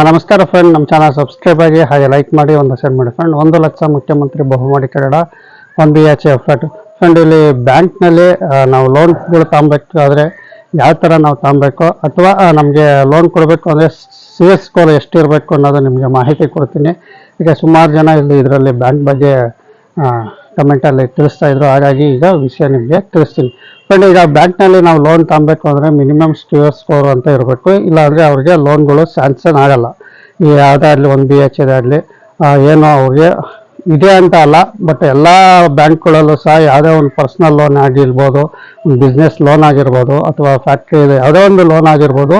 ನಮಸ್ಕಾರ ಫ್ರೆಂಡ್ ನಮ್ಮ channel subscribe ಆಗಿ ಹಾಗೆ ಲೈಕ್ ಮಾಡಿ, ಒಂದು ಶೇರ್ ಮಾಡಿ ಫ್ರೆಂಡ್ ಒಂದು ಲಕ್ಷ ಮುಖ್ಯಮಂತ್ರಿ ಬಹುಮಾಡಿ Kannada one B H F flat friend ಇಲ್ಲಿ ಬ್ಯಾಂಕ್ನಲ್ಲಿ ನಾವು ಲೋನ್ಗಳು ತಗೊಬೇಕಾದ್ರೆ ಯಾವ ಥರ ನಾವು ತಗೊಬೇಕು ಅಥವಾ ನಮಗೆ ಲೋನ್ ಕೊಡಬೇಕು ಅಂದರೆ ಸಿ ಎಸ್ ಸ್ಕೋರ್ ಎಷ್ಟಿರಬೇಕು ಅನ್ನೋದು ನಿಮಗೆ ಮಾಹಿತಿ ಕೊಡ್ತೀನಿ. ಈಗ ಸುಮಾರು ಜನ ಇಲ್ಲಿ ಇದರಲ್ಲಿ ಬ್ಯಾಂಕ್ ಬಗ್ಗೆ ಕಮೆಂಟಲ್ಲಿ ತಿಳಿಸ್ತಾ ಇದ್ರು. ಹಾಗಾಗಿ ಈಗ ವಿಷಯ ನಿಮಗೆ ತಿಳಿಸ್ತೀನಿ. ಫ್ರೆಂಡ್ ಈಗ ಬ್ಯಾಂಕ್ನಲ್ಲಿ ನಾವು ಲೋನ್ ತಗೊಬೇಕು ಅಂದರೆ ಮಿನಿಮಮ್ ಸ್ಕ್ಯೂರ್ ಸ್ಕೋರ್ ಅಂತ ಇರಬೇಕು. ಇಲ್ಲಾಂದರೆ ಅವ್ರಿಗೆ ಲೋನ್ಗಳು ಸ್ಯಾಂಕ್ಷನ್ ಆಗಲ್ಲ. ಈ ಯಾವುದಾಗಲಿ ಒಂದು ಬಿ ಎಚ್ ಆಗಲಿ ಏನೋ ಅವ್ರಿಗೆ ಇದೆ ಅಂತ ಅಲ್ಲ ಬಟ್ ಎಲ್ಲ ಬ್ಯಾಂಕ್ಗಳಲ್ಲೂ ಸಹ ಯಾವುದೇ ಒಂದು ಪರ್ಸ್ನಲ್ ಲೋನ್ ಆಗಿರ್ಬೋದು, ಒಂದು ಬಿಸ್ನೆಸ್ ಲೋನ್ ಆಗಿರ್ಬೋದು, ಅಥವಾ ಫ್ಯಾಕ್ಟ್ರಿ ಇದೆ, ಯಾವುದೇ ಒಂದು ಲೋನ್ ಆಗಿರ್ಬೋದು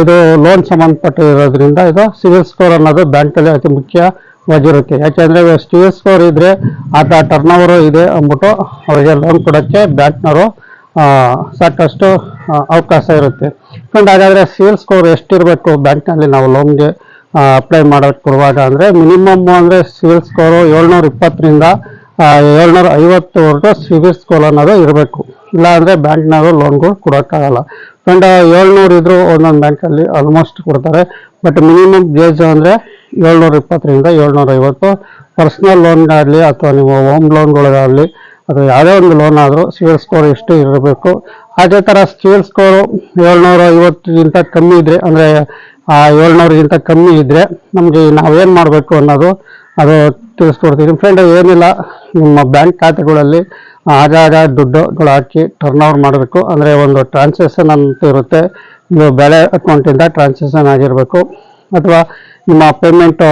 ಇದು ಲೋನ್ ಸಂಬಂಧಪಟ್ಟಿರೋದ್ರಿಂದ ಇದು ಸಿವಿಲ್ ಸ್ಕೋರ್ ಅನ್ನೋದು ಬ್ಯಾಂಕಲ್ಲಿ ಅತಿ ಮುಖ್ಯವಾಗಿರುತ್ತೆ ಯಾಕೆಂದರೆ ಎಸ್ ಸ್ಕೋರ್ ಇದ್ದರೆ ಆತ ಟರ್ನ್ ಓವರು ಇದೆ ಅಂದ್ಬಿಟ್ಟು ಅವರಿಗೆ ಲೋನ್ ಕೊಡೋಕ್ಕೆ ಬ್ಯಾಂಕ್ನವರು ಸಾಕಷ್ಟು ಅವಕಾಶ ಇರುತ್ತೆ. ಫ್ರೆಂಡ್ ಹಾಗಾದರೆ ಸಿವಿಲ್ ಸ್ಕೋರ್ ಎಷ್ಟಿರಬೇಕು ಬ್ಯಾಂಕ್ನಲ್ಲಿ ನಾವು ಲೋನ್ಗೆ ಅಪ್ಲೈ ಮಾಡೋಕ್ಕೆ ಕೊಡುವಾಗ ಅಂದರೆ ಮಿನಿಮಮ್ ಅಂದರೆ ಸಿವಿಲ್ ಸ್ಕೋರು ಏಳ್ನೂರ ಇಪ್ಪತ್ತರಿಂದ ಏಳ್ನೂರ ಐವತ್ತುವರೆಗೂ ಸಿವಿಲ್ ಸ್ಕೋರ್ ಅನ್ನೋದು ಇರಬೇಕು. ಇಲ್ಲ ಅಂದರೆ ಬ್ಯಾಂಕ್ನವರು ಲೋನ್ಗಳು ಕೊಡೋಕ್ಕಾಗಲ್ಲ. ಫ್ರೆಂಡ್ ಏಳ್ನೂರು ಇದ್ದರೂ ಒಂದೊಂದು ಬ್ಯಾಂಕಲ್ಲಿ ಆಲ್ಮೋಸ್ಟ್ ಕೊಡ್ತಾರೆ. ಬಟ್ ಮಿನಿಮಮ್ ಗೇಜ್ ಅಂದರೆ ಏಳ್ನೂರ ಇಪ್ಪತ್ತರಿಂದ ಏಳ್ನೂರ ಐವತ್ತು. ಪರ್ಸ್ನಲ್ ಲೋನ್ಗಾಗಲಿ ಅಥವಾ ನೀವು ಹೋಮ್ ಲೋನ್ಗಳಿಗಾಗಲಿ ಅಥವಾ ಯಾವುದೇ ಒಂದು ಲೋನ್ ಆದರೂ ಸಿವಿಲ್ ಸ್ಕೋರ್ ಎಷ್ಟು ಇರಬೇಕು. ಅದೇ ಥರ ಸಿವಿಲ್ ಸ್ಕೋರು ಏಳ್ನೂರ ಐವತ್ತಕ್ಕಿಂತ ಕಮ್ಮಿ ಇದ್ದರೆ ಅಂದರೆ, ಆ ಏಳ್ನೂರಿಗಿಂತ ಕಮ್ಮಿ ಇದ್ದರೆ ನಮಗೆ ನಾವೇನು ಮಾಡಬೇಕು ಅನ್ನೋದು ಅದು ತಿಳಿಸ್ಕೊಡ್ತೀನಿ. ಫ್ರೆಂಡ್ ಏನಿಲ್ಲ, ನಿಮ್ಮ ಬ್ಯಾಂಕ್ ಖಾತೆಗಳಲ್ಲಿ ಆಗಾಗ ದುಡ್ಡುಗಳು ಹಾಕಿ ಟರ್ನ್ ಓವರ್ ಮಾಡಬೇಕು. ಅಂದರೆ ಒಂದು ಟ್ರಾನ್ಸಾಕ್ಷನ್ ಅಂತ ಇರುತ್ತೆ. ನೀವು ಬೆಳೆ ಅಕೌಂಟಿಂದ ಟ್ರಾನ್ಸಾಕ್ಷನ್ ಆಗಿರಬೇಕು. ಅಥವಾ ನಿಮ್ಮ ಪೇಮೆಂಟ್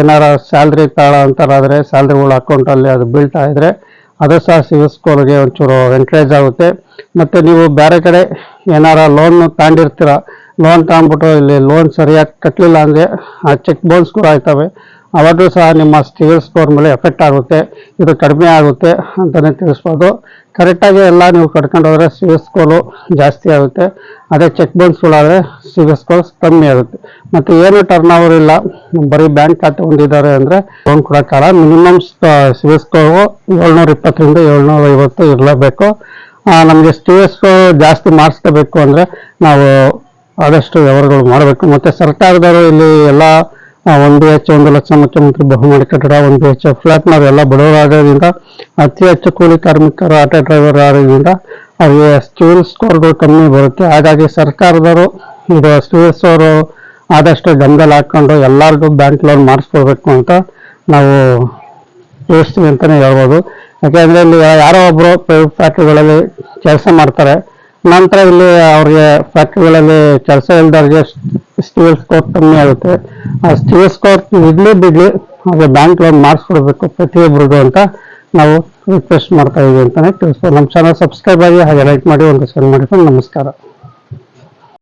ಏನಾರ ಸ್ಯಾಲ್ರಿ ತಾಳ ಅಂತಾರಾದರೆ ಸ್ಯಾಲ್ರಿಗಳ ಅಕೌಂಟಲ್ಲಿ ಅದು ಬೀಳ್ತಾ ಇದ್ದರೆ ಅದು ಸಹ ಸಿವಿಲ್ ಸ್ಕೋರ್ಗೆ ಒಂಚೂರು ಎಂಕರೇಜ್ ಆಗುತ್ತೆ. ಮತ್ತು ನೀವು ಬೇರೆ ಕಡೆ ಏನಾರ ಲೋನ್ ತಗೊಂಡಿರ್ತೀರ ಲೋನ್ ತಗೊಂಡ್ಬಿಟ್ಟು ಇಲ್ಲಿ ಲೋನ್ ಸರಿಯಾಗಿ ಕಟ್ಟಲಿಲ್ಲ ಅಂದರೆ ಆ ಚೆಕ್ ಬೌನ್ಸ್ ಕೂಡ ಆಯ್ತವೆ. ಅವಾಗೂ ಸಹ ನಿಮ್ಮ ಸಿವಿಲ್ ಸ್ಕೋರ್ ಮೇಲೆ ಎಫೆಕ್ಟ್ ಆಗುತ್ತೆ. ಇದು ಕಡಿಮೆ ಆಗುತ್ತೆ ಅಂತಲೇ ತಿಳಿಸ್ಬೋದು. ಕರೆಕ್ಟಾಗಿ ಎಲ್ಲ ನೀವು ಕಟ್ಕೊಂಡು ಹೋದರೆ ಸಿವಿಲ್ ಸ್ಕೋರು ಜಾಸ್ತಿ ಆಗುತ್ತೆ. ಅದೇ ಚೆಕ್ ಬೌನ್ಸ್ಗಳಾದರೆ ಸಿವಿಲ್ ಸ್ಕೋರ್ ಕಮ್ಮಿ ಆಗುತ್ತೆ. ಮತ್ತು ಏನು ಟರ್ನ್ ಓವರ್ ಇಲ್ಲ. ಬರೀ ಬ್ಯಾಂಕ್ ಖಾತೆ ಹೊಂದಿದ್ದಾರೆ ಅಂದರೆ ಲೋನ್ ಕೊಡೋಕ್ಕಾಗಲ್ಲ. ಮಿನಿಮಮ್ ಸಿವಿಲ್ ಸ್ಕೋರು ಏಳ್ನೂರ ಇಪ್ಪತ್ತರಿಂದ ಏಳ್ನೂರ ಐವತ್ತು ಇರಲೇಬೇಕು. ನಮಗೆ ಸಿವಿಸ್ಕೋ ಜಾಸ್ತಿ ಮಾಡಿಸ್ಕೋಬೇಕು ಅಂದರೆ ನಾವು ಆದಷ್ಟು ವ್ಯವಹಾರಗಳು ಮಾಡಬೇಕು. ಮತ್ತು ಸರ್ಕಾರದವರು ಇಲ್ಲಿ ಎಲ್ಲ ಒಂದು ಎಚ್ ಒಂದು ಲಕ್ಷ ಮುಖ್ಯಮಂತ್ರಿ ಬಹುಮಾಡಿ ಕಟ್ಟಡ ಒಂದು ಎಚ್ ಫ್ಲಾಟ್ನವ್ರು ಎಲ್ಲ ಬಡವರಾಗೋದ್ರಿಂದ ಅತಿ ಹೆಚ್ಚು ಕೂಲಿ ಕಾರ್ಮಿಕರು ಆಟೋ ಡ್ರೈವರ್ ಆಗೋದ್ರಿಂದ ಅವರಿಗೆ ಸ್ಟೂಲ್ ಸ್ಕೋರ್ಗಳು ಕಮ್ಮಿ ಬರುತ್ತೆ. ಹಾಗಾಗಿ ಸರ್ಕಾರದವರು ಇದು ಸಿವಿಲ್ ಅವರು ಆದಷ್ಟು ಗಮನದಲ್ಲಿ ಹಾಕೊಂಡು ಎಲ್ಲರಿಗೂ ಬ್ಯಾಂಕ್ ಲೋನ್ ಮಾಡಿಸ್ಕೊಡ್ಬೇಕು ಅಂತ ನಾವು ಯೋಚಿಸ್ತೀವಿ ಅಂತಲೇ ಹೇಳ್ಬೋದು. ಯಾಕೆಂದರೆ ಇಲ್ಲಿ ಯಾರೋ ಒಬ್ಬರು ಪ್ರೈವೇಟ್ ಫ್ಯಾಕ್ಟ್ರಿಗಳಲ್ಲಿ ಕೆಲಸ ಮಾಡ್ತಾರೆ. ನಂತರ ಇಲ್ಲಿ ಅವ್ರಿಗೆ ಫ್ಯಾಕ್ಟ್ರಿಗಳಲ್ಲಿ ಕೆಲಸ ಇಲ್ದವ್ರಿಗೆ ಸ್ಟೀಲ್ ಸ್ಕೋರ್ ಕಮ್ಮಿ ಆಗುತ್ತೆ. ಆ ಸ್ಟೀಲ್ ಸ್ಕೋರ್ ಇರಲಿ ಬಿಡ್ಲಿ ಹಾಗೆ ಬ್ಯಾಂಕ್ ಲೋನ್ ಮಾಡಿಸ್ಕೊಡ್ಬೇಕು ಪ್ರತಿಯೊಬ್ಬರಿಗೂ ಅಂತ ನಾವು ರಿಕ್ವೆಸ್ಟ್ ಮಾಡ್ತಾ ಇದೀವಿ ಅಂತಲೇ ತಿಳಿಸ್ಬೋದು. ನಮ್ಮ ಚಾನಲ್ ಸಬ್ಸ್ಕ್ರೈಬ್ ಆಗಿ ಹಾಗೆ ಲೈಕ್ ಮಾಡಿ ಒಂದು ಸೆಂಡ್ ಮಾಡಿ ನಮಸ್ಕಾರ.